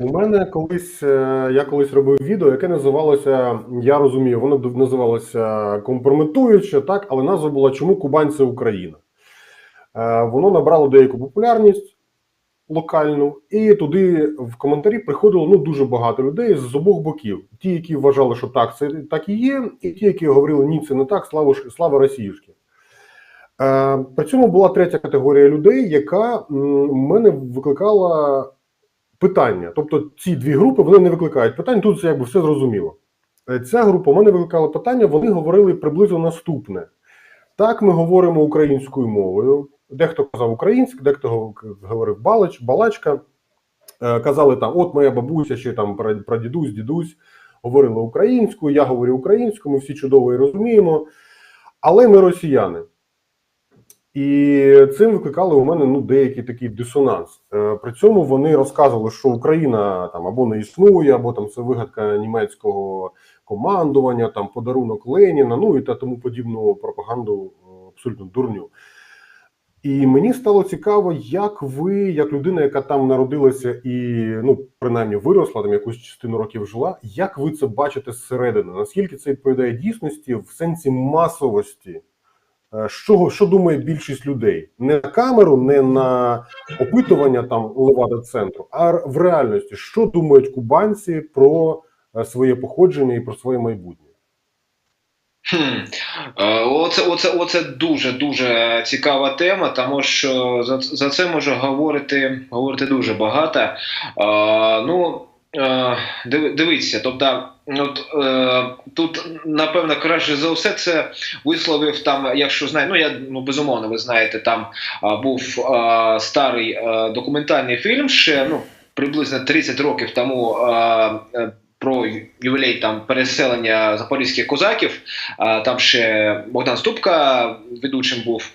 У мене колись е, я колись робив відео, яке називалося Я розумію, воно називалося компрометуюче, так, але назва була Чому Кубань це Україна. Е, Воно набрало деяку популярність локальну, і туди в коментарі приходило ну, дуже багато людей з обох боків. Ті, які вважали, що так, це так і є, і ті, які говорили, ні, це не так, слава, слава Росіюшки. Е, При цьому була третя категорія людей, яка м, мене викликала питання. Тобто ці дві групи вони не викликають питань. Тут якби все зрозуміло. Е, Ця група мене викликала питання. Вони говорили приблизно наступне: так, ми говоримо українською мовою. Дехто казав українськ, дехто говорив балач, балачка. Е, Казали там, от моя бабуся, ще там пра- прадідусь, дідусь говорили українською, я говорю українською, ми всі чудово і розуміємо. Але ми росіяни. І цим викликали у мене ну, деякий такий дисонанс. Е, При цьому вони розказували, що Україна там або не існує, або там це вигадка німецького командування, там подарунок Леніна, ну і та тому подібну пропаганду е, абсолютно дурню. І мені стало цікаво, як ви, як людина, яка там народилася і ну принаймні виросла, там якусь частину років жила, як ви це бачите зсередини? Наскільки це відповідає дійсності в сенсі масовості? Е, Що, що думає більшість людей? Не на камеру, не на опитування там Левада центру, а в реальності, що думають кубанці про е, своє походження і про своє майбутнє? Хм. Е, Оце, оце, оце дуже дуже цікава тема, тому що за, за це може говорити, говорити дуже багато. Е, ну, дивіться, тобто, от, е, тут, напевно, краще за все це висловив там, якщо знаю, ну я ну безумовно, ви знаєте, там а, був а, старий а, документальний фільм ще ну, приблизно 30 років тому. А, е, про ювілей там переселення запорізьких козаків. А, Там ще Богдан Ступка ведучим був.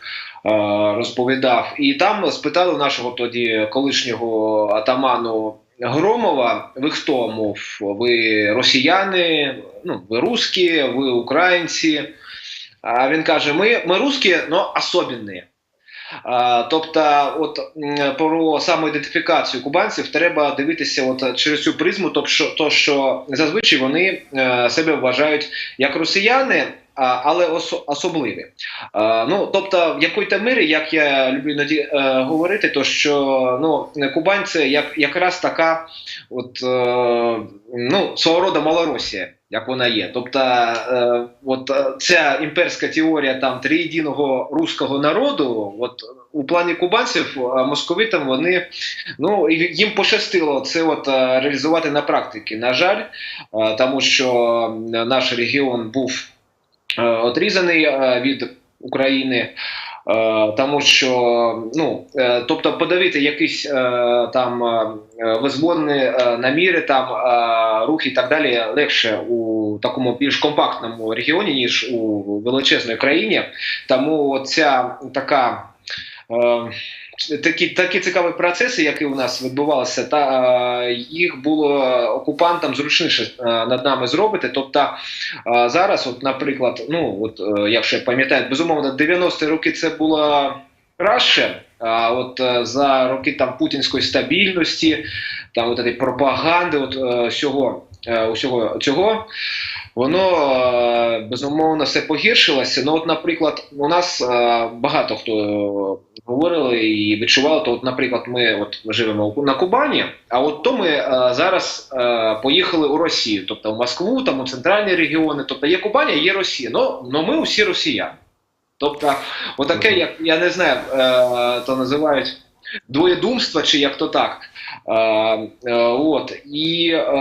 Розповідав, і там спитали нашого тоді колишнього атаману Громова: ви хто? Мов, ви росіяни, ну, ви русські, ви українці. А він каже: Ми, ми русські, але особенні. А, Тобто, от про самоідентифікацію кубанців треба дивитися от через цю призму, тобто, то, що зазвичай вони е, себе вважають як росіяни, але осо- особливі. Ну, тобто, в якій-то мірі, як я люблю іноді е, говорити, то що ну, Кубань це як, якраз така от, е, ну, свого роду Малоросія, як вона є. Тобто, е, от ця імперська теорія там триєдиного руського народу, от у плані кубанців, московитам вони ну їм пощастило це от реалізувати на практиці. На жаль, тому що наш регіон був е, отрізаний е, від України. Е, Тому що ну тобто подавити якісь там визвольні наміри, там рухи і так далі легше у такому більш компактному регіоні, ніж у величезній країні. Тому ця така. Е, Такі такі цікаві процеси, які у нас відбувалися, та е, їх було окупантам зручніше е, над нами зробити. Тобто е, зараз, от, наприклад, ну от е, якщо я пам'ятаю, безумовно, 90-ті роки це було краще. А от е, за роки там путінської стабільності, там от пропаганди, от е, всього, е, усього цього, воно е, безумовно все погіршилося. Ну, от, наприклад, у нас е, багато хто говорили і відчували, то, от, наприклад, ми от живемо у- на Кубані, а от то ми е, зараз е, поїхали у Росію, тобто в Москву, там у центральні регіони. Тобто є Кубань, а є Росія. Ну, ну ми усі росіяни. Тобто, отаке, як я не знаю, е, то називають двоєдумство, чи як то так. Е, е, от. І е,